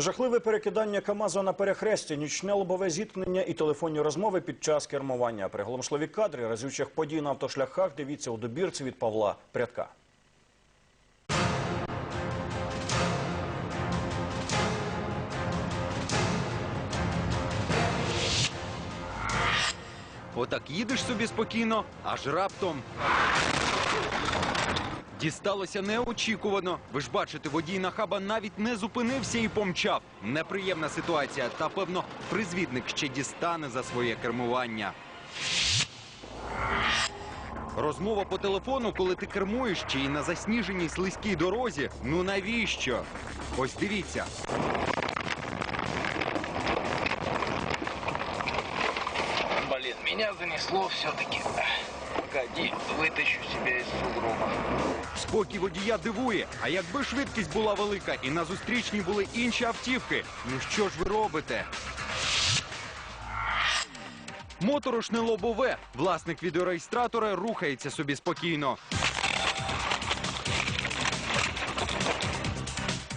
Жахливе перекидання КАМАЗу на перехресті, нічне лобове зіткнення і телефонні розмови під час кермування. Приголомшливі кадри разючих подій на автошляхах дивіться у добірці від Павла Прядка. Отак їдеш собі спокійно, аж раптом. Дісталося неочікувано. Ви ж бачите, водій нахаба навіть не зупинився і помчав. Неприємна ситуація. Та певно, призвідник ще дістане за своє кермування. Розмова по телефону, коли ти кермуєш чи й на засніженій слизькій дорозі. Ну навіщо? Ось дивіться. Блин, меня занесло все-таки. Погоди, вытащу себя из сугроба. Спокій водія дивує. А якби швидкість була велика і на зустрічній були інші автівки, ну що ж ви робите? Моторошне лобове. Власник відеореєстратора рухається собі спокійно.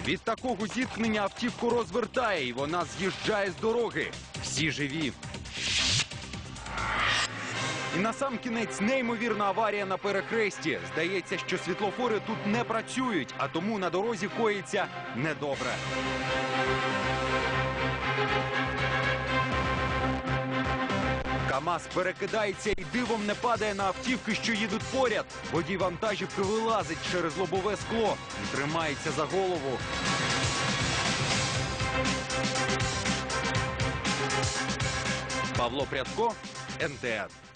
Від такого зіткнення автівку розвертає і вона з'їжджає з дороги. Всі живі. І на сам кінець неймовірна аварія на перехресті. Здається, що світлофори тут не працюють, а тому на дорозі коїться недобре. КАМАЗ перекидається і дивом не падає на автівки, що їдуть поряд. Водій вантажівки вилазить через лобове скло і тримається за голову. Павло Прядко, НТН.